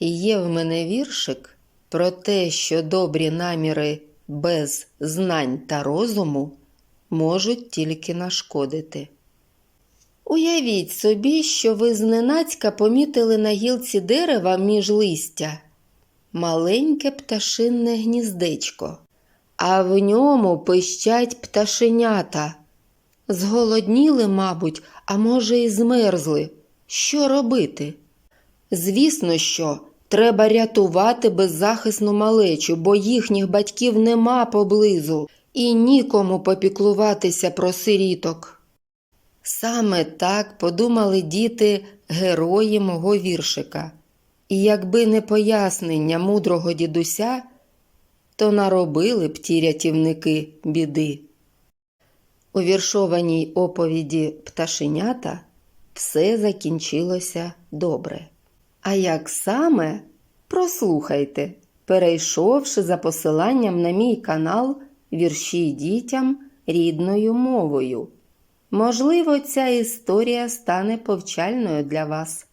Є в мене віршик про те, що добрі наміри без знань та розуму можуть тільки нашкодити. Уявіть собі, що ви зненацька помітили на гілці дерева між листя маленьке пташинне гніздечко, а в ньому пищать пташенята. Зголодніли, мабуть, а може, і змерзли. Що робити? Звісно, що треба рятувати беззахисну малечу, бо їхніх батьків нема поблизу і нікому попіклуватися про сиріток. Саме так подумали діти герої мого віршика. І якби не пояснення мудрого дідуся, то наробили б ті рятівники біди. У віршованій оповіді пташенята все закінчилося добре. А як саме, прослухайте, перейшовши за посиланням на мій канал Вірші дітям рідною мовою. Можливо, ця історія стане повчальною для вас.